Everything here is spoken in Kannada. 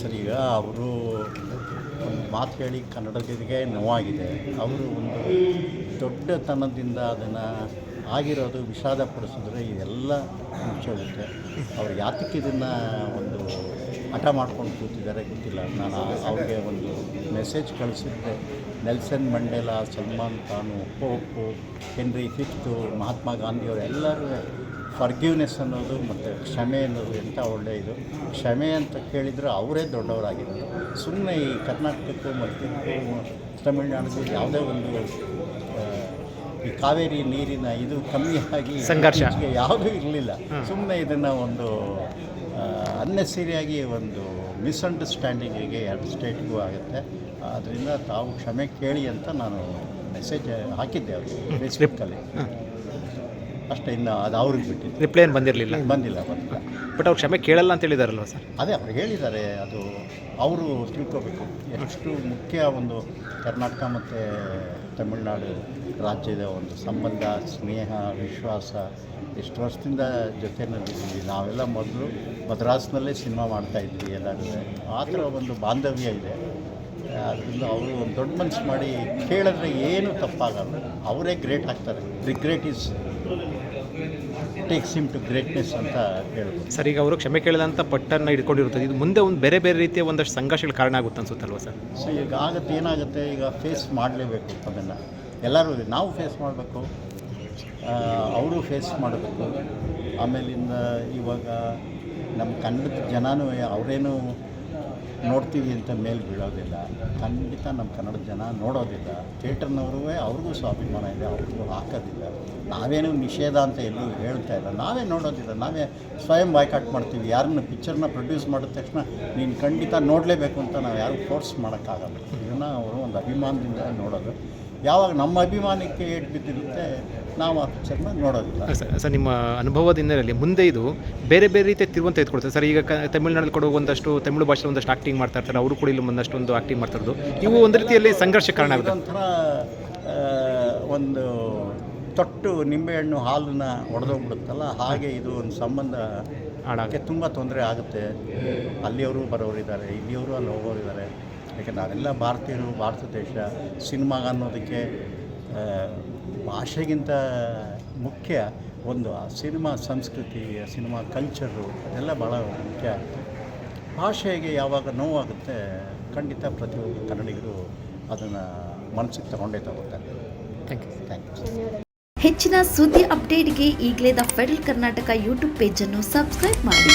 ಸರ್, ಈಗ ಅವರು ಒಂದು ಮಾತು ಹೇಳಿ ಕನ್ನಡಿಗರಿಗೆ ನೋವಾಗಿದೆ. ಅವರು ಒಂದು ದೊಡ್ಡತನದಿಂದ ಅದನ್ನು ಆಗಿರೋದು ವಿಷಾದ ಪಡಿಸಿದ್ರೆ ಇದೆಲ್ಲ ಮುಚ್ಚೋಗುತ್ತೆ. ಅವ್ರು ಯಾತಕ್ಕೆ ಇದನ್ನು ಒಂದು ಹಠ ಮಾಡ್ಕೊಂಡು ಕೂತಿದ್ದಾರೆ ಗೊತ್ತಿಲ್ಲ. ನಾನು ಅವ್ರಿಗೆ ಒಂದು message ಕಳಿಸಿದ್ದೆ. Nelson Mandela Salman Khan pope Henry fifth Mahatma ಗಾಂಧಿಯವರು ಎಲ್ಲರೂ ಫರ್ಗ್ಯೂನೆಸ್ ಅನ್ನೋದು ಮತ್ತು ಕ್ಷಮೆ ಅನ್ನೋದು ಎಂಥ ಒಳ್ಳೆಯ ಇದು. ಕ್ಷಮೆ ಅಂತ ಕೇಳಿದರೆ ಅವರೇ ದೊಡ್ಡವರಾಗಿರೋದು ಸುಮ್ಮನೆ ಈ ಕರ್ನಾಟಕಕ್ಕೂ ಮತ್ತು ತಮಿಳುನಾಡಿಗೂ ಯಾವುದೇ ಒಂದು ಈ ಕಾವೇರಿ ನೀರಿನ ಇದು ಕಮ್ಮಿಯಾಗಿ ಸಂಘರ್ಷ. ಯಾವುದೂ ಇರಲಿಲ್ಲ. ಸುಮ್ಮನೆ ಇದನ್ನು ಒಂದು ಅನ್ನೆಸರಿಯಾಗಿ ಒಂದು ಮಿಸ್ಅಂಡರ್ಸ್ಟ್ಯಾಂಡಿಂಗಿಗೆ ಎರಡು ಸ್ಟೇಟ್ಗೂ ಆಗುತ್ತೆ. ಆದ್ದರಿಂದ ತಾವು ಕ್ಷಮೆ ಕೇಳಿ ಅಂತ ನಾನು ಮೆಸೇಜ್ ಹಾಕಿದ್ದೆ ಅವರಿಗೆ ಫೇಸ್ಬುಕ್ಕಲ್ಲಿ. ಅಷ್ಟೇ ಇನ್ನು ಅದು ಅವ್ರಿಗೆ ಬಿಟ್ಟಿದ್ದು. ರಿಪ್ಲೈ ಏನು ಬಂದಿರಲಿಲ್ಲ? ಬಂದಿಲ್ಲ ಬಂದಿಲ್ಲ. ಬಟ್ ಅವ್ರು ಕ್ಷಮೆ ಕೇಳಲ್ಲ ಅಂತ ಹೇಳಿದಾರಲ್ವ ಸರ್? ಅದೇ ಅವ್ರು ಹೇಳಿದ್ದಾರೆ ಅದು ಅವರು ತಿಳ್ಕೋಬೇಕು. ಎಷ್ಟು ಮುಖ್ಯ ಒಂದು ಕರ್ನಾಟಕ ಮತ್ತು ತಮಿಳುನಾಡು ರಾಜ್ಯದ ಒಂದು ಸಂಬಂಧ ಸ್ನೇಹ ವಿಶ್ವಾಸ ಎಷ್ಟು ವರ್ಷದಿಂದ ಜೊತೆಯಲ್ಲಿದ್ದೀವಿ ನಾವೆಲ್ಲ ಮೊದಲು ಮದ್ರಾಸ್ನಲ್ಲೇ ಸಿನಿಮಾ ಮಾಡ್ತಾಯಿದ್ವಿ ಎಲ್ಲರೂ ಆ ಥರ ಒಂದು ಬಾಂಧವ್ಯ ಇದೆ. ಅದರಿಂದ ಅವರು ಒಂದು ದೊಡ್ಡ ಮನಸ್ಸು ಮಾಡಿ ಕೇಳಿದ್ರೆ ಏನು ತಪ್ಪಾಗಲ್ಲ. ಅವರೇ ಗ್ರೇಟ್ ಆಗ್ತಾರೆ. Regret is takes him to greatness ಅಂತ ಹೇಳ್ಬೋದು. ಸರ್ ಈಗ ಅವರು ಕ್ಷಮೆ ಕೇಳಿದಂಥ ಪಟ್ಟನ್ನು ಹಿಡ್ಕೊಂಡಿರುತ್ತದೆ. ಇದು ಮುಂದೆ ಒಂದು ಬೇರೆ ಬೇರೆ ರೀತಿಯ ಒಂದಷ್ಟು ಸಂಘರ್ಷಗಳು ಕಾರಣ ಆಗುತ್ತೆ ಅನ್ಸುತ್ತಲ್ವ ಸರ್? ಸೊ ಈಗ ಆಗುತ್ತೆ ಏನಾಗುತ್ತೆ ಈಗ ಫೇಸ್ ಮಾಡಲೇಬೇಕು ಅದನ್ನು ಎಲ್ಲರೂ ನಾವು ಫೇಸ್ ಮಾಡಬೇಕು. ಅವರು ಫೇಸ್ ಮಾಡಬೇಕು. ಆಮೇಲಿಂದ ಇವಾಗ ನಮ್ಮ ಕನ್ನಡದ ಜನನೂ ಅವರೇನು ನೋಡ್ತೀವಿ ಅಂತ ಮೇಲೆ ಬೀಳೋದಿಲ್ಲ. ಖಂಡಿತ ನಮ್ಮ ಕನ್ನಡದ ಜನ ನೋಡೋದಿಲ್ಲ. ಥಿಯೇಟರ್ನವ್ರೂ ಅವ್ರಿಗೂ ಸ್ವಾಭಿಮಾನ ಇದೆ, ಅವ್ರಿಗೂ ಹಾಕೋದಿಲ್ಲ. ನಾವೇನು ನಿಷೇಧ ಅಂತ ಎಲ್ಲೂ ಹೇಳ್ತಾ ಇಲ್ಲ. ನಾವೇ ನೋಡೋದಿಲ್ಲ. ನಾವೇ ಸ್ವಯಂ ಬಾಯ್ಕಾಟ್ ಮಾಡ್ತೀವಿ. ಯಾರನ್ನ ಪಿಕ್ಚರ್ನ ಪ್ರೊಡ್ಯೂಸ್ ಮಾಡಿದ ತಕ್ಷಣ ನೀನು ಖಂಡಿತ ನೋಡಲೇಬೇಕು ಅಂತ ನಾವು ಯಾರು ಫೋರ್ಸ್ ಮಾಡೋಕ್ಕಾಗಲ್ಲ. ಇದನ್ನು ಅವರು ಒಂದು ಅಭಿಮಾನದಿಂದ ನೋಡೋದು. ಯಾವಾಗ ನಮ್ಮ ಅಭಿಮಾನಕ್ಕೆ ಏಟ್ ಬಿದ್ದಿರುತ್ತೆ ನಾವು ಆ ಪಿಕ್ಚರ್ನ ನೋಡೋದಿಲ್ಲ. ಸರ್ ಸರ್ ನಿಮ್ಮ ಅನುಭವದ ಹಿನ್ನೆಲೆಯಲ್ಲಿ ಮುಂದೆ ಇದು ಬೇರೆ ಬೇರೆ ರೀತಿಯ ತಿರುವಂತ ತೆಗೆದುಕೊಡ್ತಾರೆ ಸರ್ ಈಗ ಕ ತಮಿಳುನಾಡಲ್ಲಿ ಕೊಡುವ ಒಂದಷ್ಟು ತಮಿಳು ಭಾಷೆ ಒಂದಷ್ಟು ಆಕ್ಟಿಂಗ್ ಮಾಡ್ತಾ ಇರ್ತಾರೆ. ಅವರು ಕೂಡ ಇಲ್ಲಿ ಒಂದಷ್ಟು ಒಂದು ಆಕ್ಟಿಂಗ್ ಮಾಡ್ತಾ ಇರೋದು. ಇವು ಒಂದು ರೀತಿಯಲ್ಲಿ ಸಂಘರ್ಷ ಕಾರಣ ಆಗುತ್ತೆ. ಒಂಥರ ಒಂದು ತೊಟ್ಟು ನಿಂಬೆಹಣ್ಣು ಹಾಲನ್ನ ಒಡೆದೋಗ್ಬಿಡುತ್ತಲ್ಲ ಹಾಗೆ ಇದು ಒಂದು ಸಂಬಂಧ ಆಡೋಕ್ಕೆ ತುಂಬ ತೊಂದರೆ ಆಗುತ್ತೆ. ಅಲ್ಲಿಯವರು ಬರೋರಿದ್ದಾರೆ ಇಲ್ಲಿಯವರು ಅಲ್ಲಿ ಹೋಗೋರಿದ್ದಾರೆ. ಯಾಕೆ ನಾವೆಲ್ಲ ಭಾರತೀಯರು ಭಾರತ ದೇಶ ಸಿನಿಮಾ ಅನ್ನೋದಕ್ಕೆ ಭಾಷೆಗಿಂತ ಮುಖ್ಯ ಒಂದು ಆ ಸಿನಿಮಾ ಸಂಸ್ಕೃತಿ ಆ ಸಿನಿಮಾ ಕಲ್ಚರು ಅದೆಲ್ಲ ಭಾಳ ಮುಖ್ಯ. ಭಾಷೆಗೆ ಯಾವಾಗ ನೋವಾಗುತ್ತೆ ಖಂಡಿತ ಪ್ರತಿಯೊಬ್ಬ ಕನ್ನಡಿಗರು ಅದನ್ನು ಮನಸ್ಸಿಗೆ ತಗೊಂಡೇ ತಗೋತಾರೆ. ಥ್ಯಾಂಕ್ ಯು ಥ್ಯಾಂಕ್ ಯು ಹೆಚ್ಚಿನ ಸುದ್ದಿ ಅಪ್ಡೇಟ್ಗೆ ಈಗಲೇ ದ ಫೆಡರಲ್ ಕರ್ನಾಟಕ ಯೂಟ್ಯೂಬ್ ಪೇಜನ್ನು ಸಬ್ಸ್ಕ್ರೈಬ್ ಮಾಡಿ.